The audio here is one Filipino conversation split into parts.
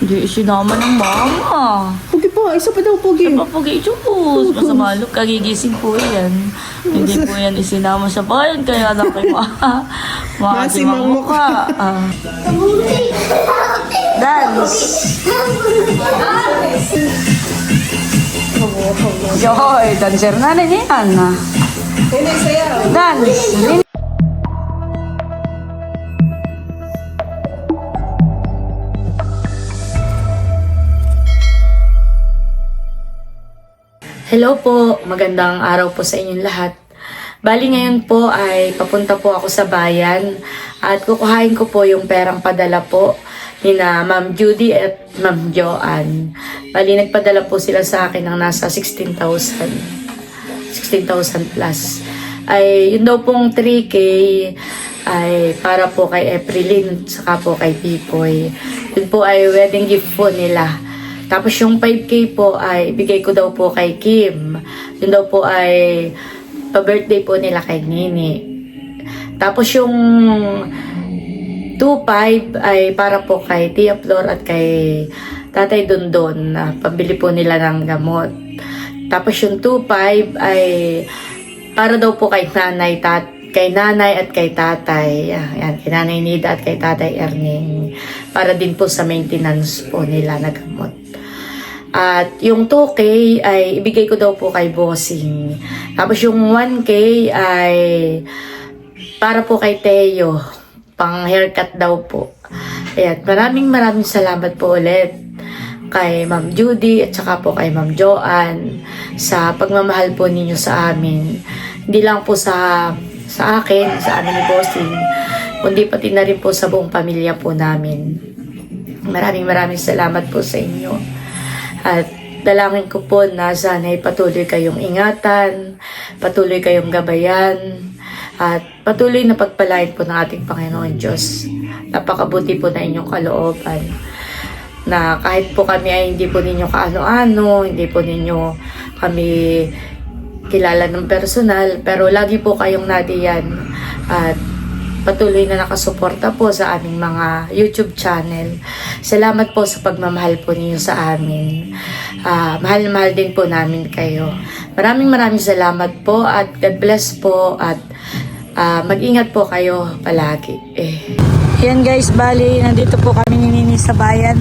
Hindi sinama ng mama. Pugi pa, isa pa daw pugi. Papagay Diyos. Masama look, kagigising po yan. Hindi po yan isinama sa bayan. Kaya lang kayo ma Masimang mukha. Ah. Dance. Joy, dancer na rin yan. Dance. Hello po, magandang araw po sa inyong lahat. Bali ngayon po ay papunta po ako sa bayan at kukuhain ko po yung perang padala po ni na Ma'am Judy at Ma'am Joanne. Bali nagpadala po sila sa akin ng nasa 16,000. 16,000 plus. Ay, yun daw pong 3K ay para po kay Aprilin saka po kay Pipoy. Yun po ay wedding gift po nila. Tapos yung 5K po ay bigay ko daw po kay Kim. Yun daw po ay pa-birthday po nila kay Nini. Tapos yung 2.5 ay para po kay Tia Flor at kay Tatay Dondon na pambili po nila ng gamot. Tapos yung 2.5 ay para daw po kay nanay, tat, kay nanay at kay tatay. Ah, Yan, kay nanay Nida at kay tatay Erning. Para din po sa maintenance po nila na gamot. At yung 2K ay ibigay ko daw po kay Bossing. Tapos yung 1K ay para po kay Teo. Pang haircut daw po. Ayan, maraming maraming salamat po ulit kay Ma'am Judy at saka po kay Ma'am Joanne sa pagmamahal po ninyo sa amin. Hindi lang po sa sa akin, sa amin ni Bossing, kundi pati na rin po sa buong pamilya po namin. Maraming maraming salamat po sa inyo. At dalangin ko po na sana'y patuloy kayong ingatan, patuloy kayong gabayan, at patuloy na pagpalain po ng ating Panginoon Diyos. Napakabuti po na inyong kalooban. Na kahit po kami ay hindi po ninyo kaano-ano, hindi po ninyo kami kilala ng personal, pero lagi po kayong nadiyan at patuloy na nakasuporta po sa aming mga YouTube channel. Salamat po sa pagmamahal po ninyo sa amin. Ah, mahal na mahal din po namin kayo. Maraming maraming salamat po at God bless po at ah, mag-ingat po kayo palagi. Eh. Yan guys, bali, nandito po kami ni sa bayan.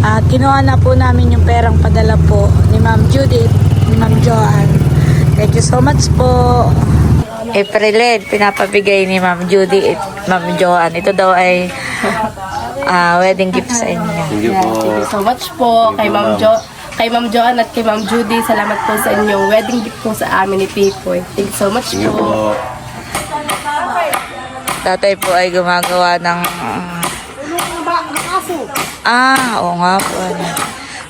At kinuha na po namin yung perang padala po ni Ma'am Judith, ni Ma'am Joanne. Thank you so much po. Apriled, pinapabigay ni Ma'am Judy at Ma'am Joanne. Ito daw ay ah, wedding gift sa inyo. Thank you po. thank you so much po kay Ma'am Jo kay Ma'am Joanne at kay Ma'am Judy. Salamat po sa inyong wedding gift po sa amin ni Pipoy. Thank you so much Thank you po. po. Tatay po ay gumagawa ng... Ah, oo nga po. ano.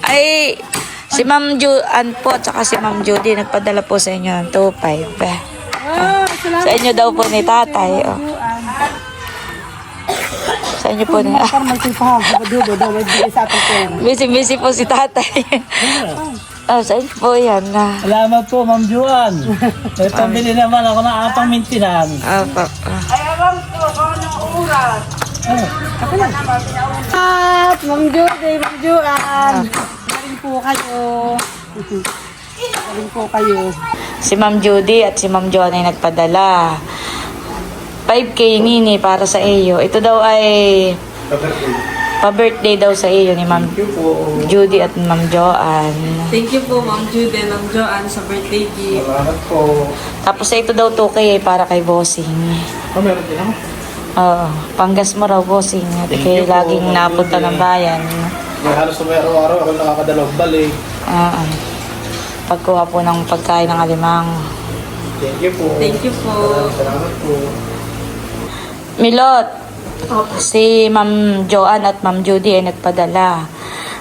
Ay, si Ma'am Joanne po at saka si Ma'am Judy nagpadala po sa inyo ng 2.5. Sa inyo daw po ni tatay. Oh. Sa inyo po ni... Busy-busy po si tatay. oh, sa inyo po yan. Ah, Salamat po, Ma'am Juan. May pambili naman ako ng apang mintinan. Opo. Ah. At, Ma'am Judy, Ma'am Juan. Galing po kayo. Galing po kayo. Si Ma'am Judy at si Ma'am Joan ay nagpadala. 5K nini para sa iyo. Ito daw ay pa-birthday daw sa iyo ni Ma'am Judy at Ma'am Joan. Thank you po, Ma'am Jude and Ma'am Joanne, sa birthday gift. Salamat po. Tapos ito daw 2K ay para kay Bossing. Oh, meron din ako. Oo, panggas mo raw Bossing. At kaya laging napunta ng bayan. May halos na may araw-araw ako nakakadalawang balik. Oo. Pagkuha po ng pagkain ng alimang. Thank you po. Thank you po. Salamat po. Milot, si Ma'am Joanne at Ma'am Judy ay nagpadala.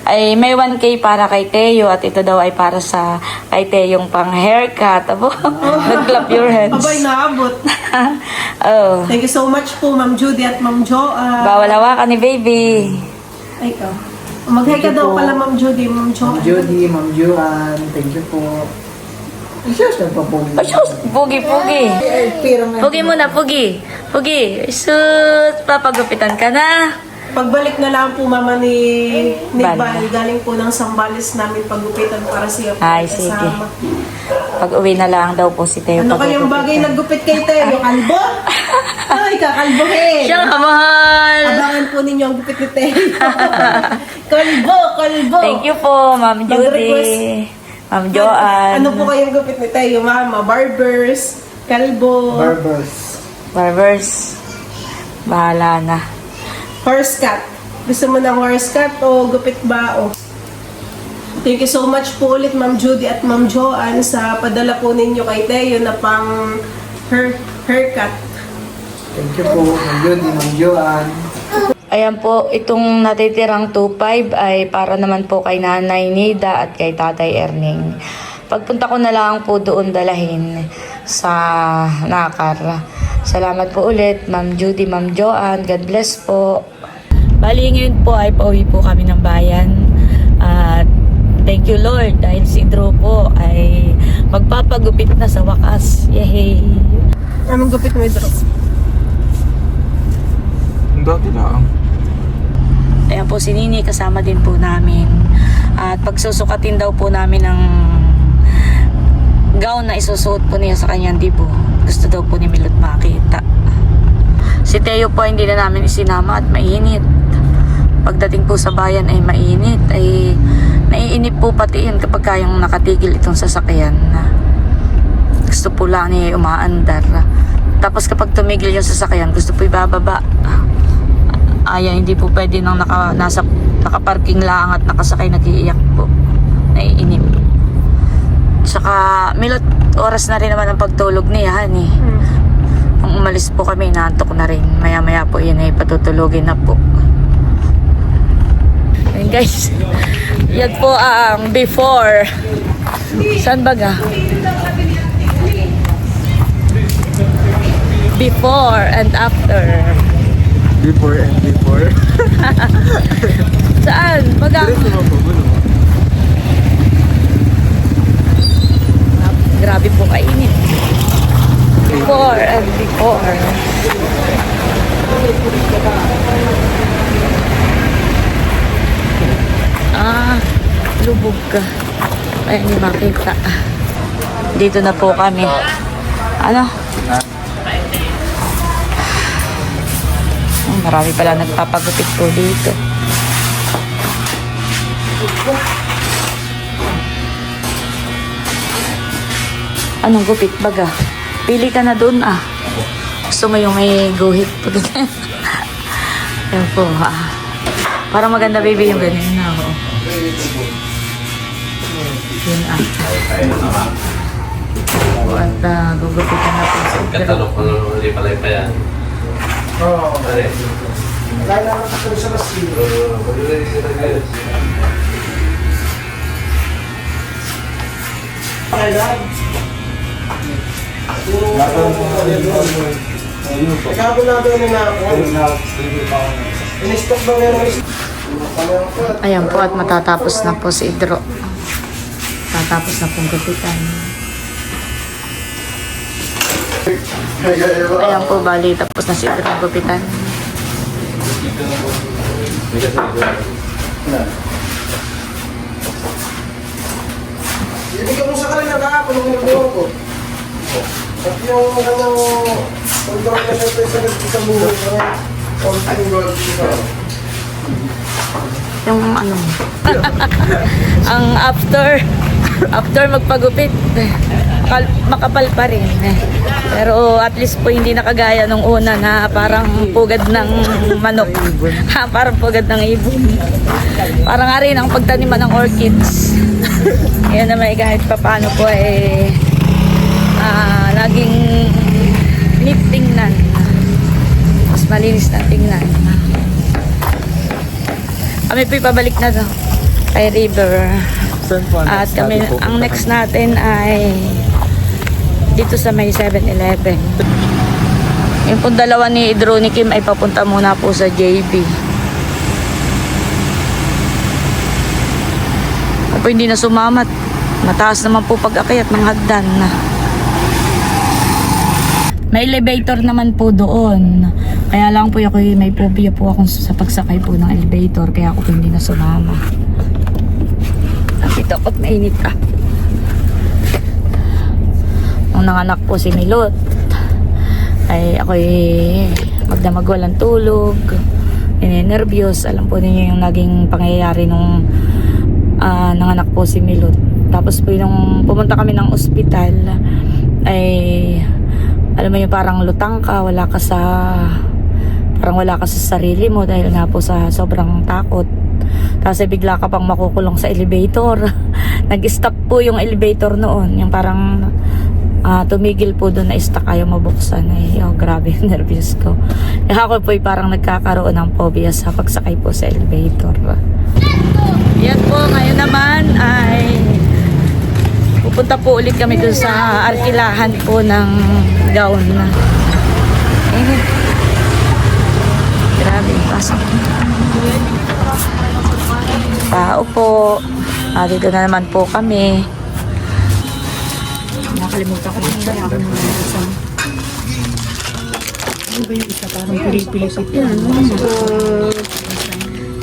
Ay may 1K para kay Teo at ito daw ay para sa kay Teo yung pang haircut. Abo, nag-clap your hands. Abay, naabot. oh, Thank you so much po, Ma'am Judy at Ma'am Joan. bawal hawakan ni baby. Ay, ikaw. Mag-hi ka daw pala, Ma'am Judy, Ma'am Joan. Judy, Ma'am Juan, thank you po. Isas na pa po. Ay, sus, pugi, pugi. Pugi muna, pugi. Pugi, sus, papagupitan ka na. Pagbalik na lang po mama ni, ni Bal. Bal, galing po ng Sambales namin paggupitan para siya po Ay, kasama. sige. Pag uwi na lang daw po si Teo. Ano kayang bagay nagupit kay Teo? Kalbo? Ay, kakalbohin! Siya ka, mahal! Abangan po ninyo ang gupit ni Teo. kalbo, kalbo! Thank you po, Ma'am Judy. Mag-request. Ma'am Joanne. Ano po kayang gupit ni Teo, mama? Barbers, kalbo, Barbers. Barbers. Bahala na. Horse cut. Gusto mo ng horse cut o gupit ba o? Thank you so much po ulit Ma'am Judy at Ma'am Joanne sa padala po ninyo kay Teo na pang hair, haircut. Thank you po, Ma'am Judy, Ma'am Joanne. Ayan po, itong natitirang 2.5 ay para naman po kay Nanay Nida at kay Tatay Erning. Pagpunta ko na lang po doon dalahin sa Nakar. Salamat po ulit, Ma'am Judy, Ma'am Joanne. God bless po. Bali ngayon po ay pauwi po kami ng bayan. At thank you Lord dahil si Drew po ay magpapagupit na sa wakas. Yay! Anong gupit mo? Ang dati lang. Ayan po si Nini kasama din po namin. At pagsusukatin daw po namin ng gown na isusuot po niya sa kanyang dibo. Gusto daw po ni Milot makita. Si Teo po hindi na namin isinama at mainit. Pagdating po sa bayan ay mainit. Ay naiinip po pati yun kapag kayang nakatigil itong sasakyan. Gusto po lang niya umaandar. Tapos kapag tumigil yung sasakyan, gusto po ibababa Aya, hindi po pwede nang naka, nasa, nakaparking lang at nakasakay nag-iiyak po. Naiinip. Tsaka, milot, oras na rin naman ang pagtulog niya, hani. Nung umalis po kami, naantok na rin. Maya-maya po yun ay patutulogin na po. Ayun guys, yan po ang before. Saan ba ga? Before and after. Before and before. Saan? Baga. Grabe po kainit. Before and before. Ah, lubog ka. Ay, hindi makita. Dito na po kami. Ano? Oh, marami pala nagpapagupit po dito. Anong gupit baga? Pili ka na doon ah. Gusto mo yung may guhit po doon. Yan po ah. Para maganda baby yung ganyan na ako. Yun ah. At uh, gugupitan na po sa ikra. Katalok ko nung hindi pala pa yan. Oo. Pare. Wala na ako sa kasi. Ikaw na doon na ako. Ayan po at matatapos na po si Idro. Tatapos na pong gupitan. Ayan po, bali tapos na si Idro ng gupitan. Ibigay mo sa kanila kahapon ng nagbuwan ko. At yung kanyang pagkakas na siya sa sa buhay na konting gold. Yung ano, ang after, after magpagupit, makal- makapal pa rin. Pero at least po hindi nakagaya nung una na parang pugad ng manok. Parang pugad ng ibon. Parang nga rin ang pagtaniman ng orchids. Yan naman eh, kahit pa paano po eh, ah, laging neat tingnan. Mas malinis na tingnan. Kami po pabalik na daw kay River. At kami, ang next natin ay dito sa may 7-Eleven. Yung pong dalawa ni Idro ni Kim ay papunta muna po sa JB. Ako hindi na sumamat. Mataas naman po pag-akyat ng hagdan na. May elevator naman po doon. Kaya lang po ako may phobia po ako sa pagsakay po ng elevator kaya ako po hindi na sumama. Ko at mainit ah. Nung nanganak po si Milot, ay ako'y magdamag walang tulog, ninenervyos. Alam po ninyo yung naging pangyayari nung ah, nanganak po si Milot. Tapos po nung pumunta kami ng ospital, ay alam mo yung parang lutang ka, wala ka sa parang wala ka sa sarili mo dahil nga po sa sobrang takot. Tapos ay bigla ka pang makukulong sa elevator. Nag-stop po yung elevator noon. Yung parang ah, tumigil po doon na stuck ayaw mabuksan. Ay, oh, grabe nervous ko. Kaya ako po parang nagkakaroon ng phobia sa pagsakay po sa elevator. Yan po, ngayon naman ay pupunta po ulit kami doon sa arkilahan po ng gown. Eh, grabe, pasok. Tao po. Ah, dito na naman po kami. Nakalimutan ko yung kaya ako muna sa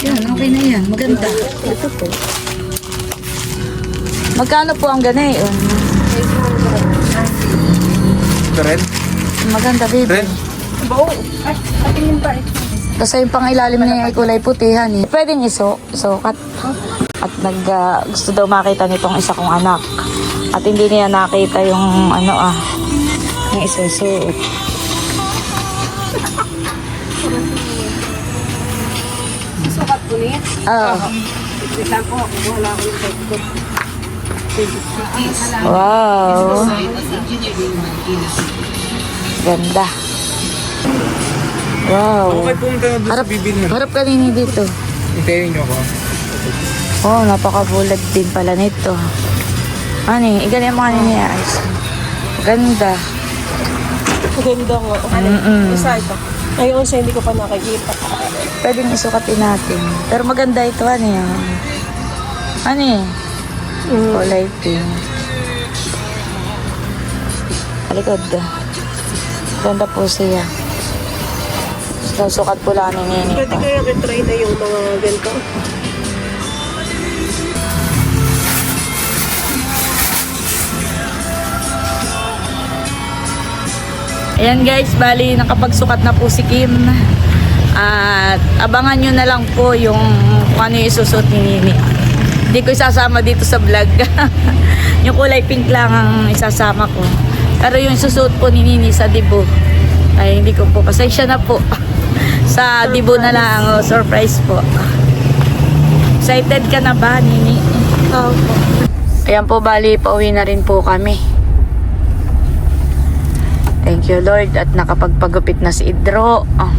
yan, okay na yan. Maganda. Ito po. Magkano po ang ganayon? Red? Maganda, baby. Red? Kasi yung pang ilalim niya ay kulay putihan eh. Pwedeng iso, isukat. At nag, ah, gusto daw makita nitong isa kong anak. At hindi niya nakita yung ano ah, yung isusuot. Sukat niya. Ah. Wait lang po, wala ko yung bag ko. Wow. Ganda. Wow. Okay, pumunta na doon sa Harap, bibilhan. harap ka nini dito. Hintayin niyo ako. Oh, napakabulag din pala nito. Ani, igaling mo kanina niya. Ayos. Ganda. Ganda nga. Ano? Mm-mm. Isa ito. Ngayon siya hindi ko pa nakikita. Pwedeng isukatin natin. Pero maganda ito, ano yan? Ano eh? Kulay pink. Alikod. Ganda po siya. So, sukat po lang ni Nini. Pwede kaya retry na yung mga ganito. Ayan guys, bali nakapagsukat na po si Kim. At abangan nyo na lang po yung kung ano yung isusot ni Nini. Hindi ko isasama dito sa vlog. yung kulay pink lang ang isasama ko. Pero yung isusot po ni Nini sa dibo, ay hindi ko po. Pasensya na po. sa dibo na lang. Oh, surprise po. Excited ka na ba, Nini? Opo. Ayan po, bali, pauwi na rin po kami. Thank you Lord at nakapagpagupit na si Idro. Ah,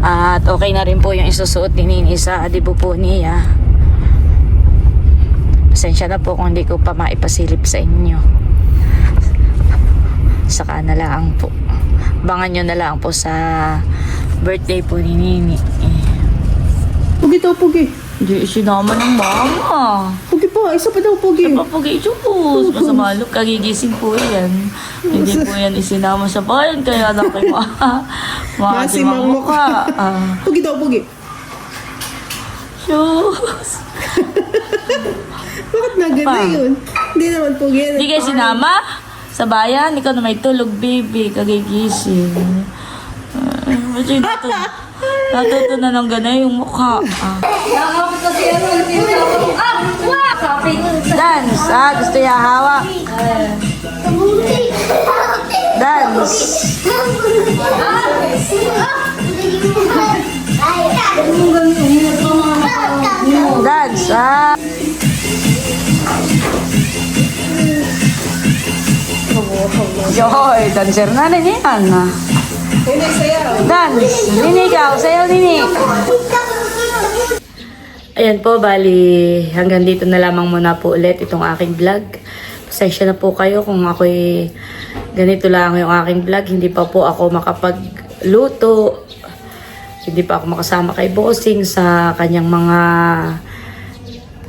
At okay na rin po yung isusuot ni Nini sa adibo po niya. Pasensya na po kung hindi ko pa maipasilip sa inyo. Saka na lang po. Bangan nyo na lang po sa birthday po ni Nini. Pugi daw, pugi. Hindi sinama ng mama. Pugi pa, isa pa daw, pugi. Papagay chupos. Masama look, kagigising po yan. Hindi po yan isinama sa bayan. Kaya lang kayo mga Masimang mukha. Ah, Pugi daw, pugi. shoes. Bakit na ganda Pa. yun? Hindi naman pugi. Hindi kayo sinama? Sa bayan? Ikaw na may tulog, baby. Kagigising. Yung nato? Natuto na ng ganay yung mukha. Ah. Dance. Ah, gusto niya hawak. Dance. Dance. Ah. Joy, dancer na rin yan. ah. Dance. Nini ikaw, sayaw nini. Ayan po, bali hanggang dito na lamang muna po ulit itong aking vlog. Pasensya na po kayo kung ako'y ganito lang yung aking vlog. Hindi pa po ako makapagluto. Hindi pa ako makasama kay Bossing sa kanyang mga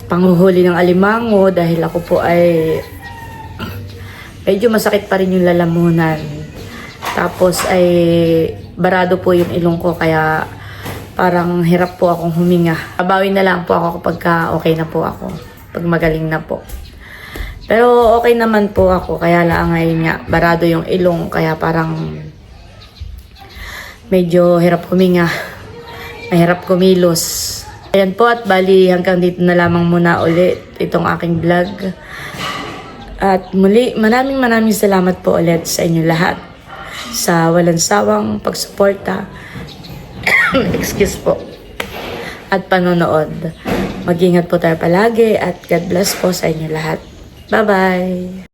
panghuhuli ng alimango dahil ako po ay medyo masakit pa rin yung lalamunan. Tapos ay barado po yung ilong ko kaya parang hirap po akong huminga. Babawi na lang po ako kapag ka okay na po ako. Pag magaling na po. Pero okay naman po ako kaya lang ngayon nga barado yung ilong kaya parang medyo hirap huminga. Mahirap kumilos. Ayan po at bali hanggang dito na lamang muna ulit itong aking vlog. At muli, maraming maraming salamat po ulit sa inyo lahat sa walang sawang pagsuporta. Excuse po. At panonood. Mag-ingat po tayo palagi at God bless po sa inyo lahat. Bye-bye!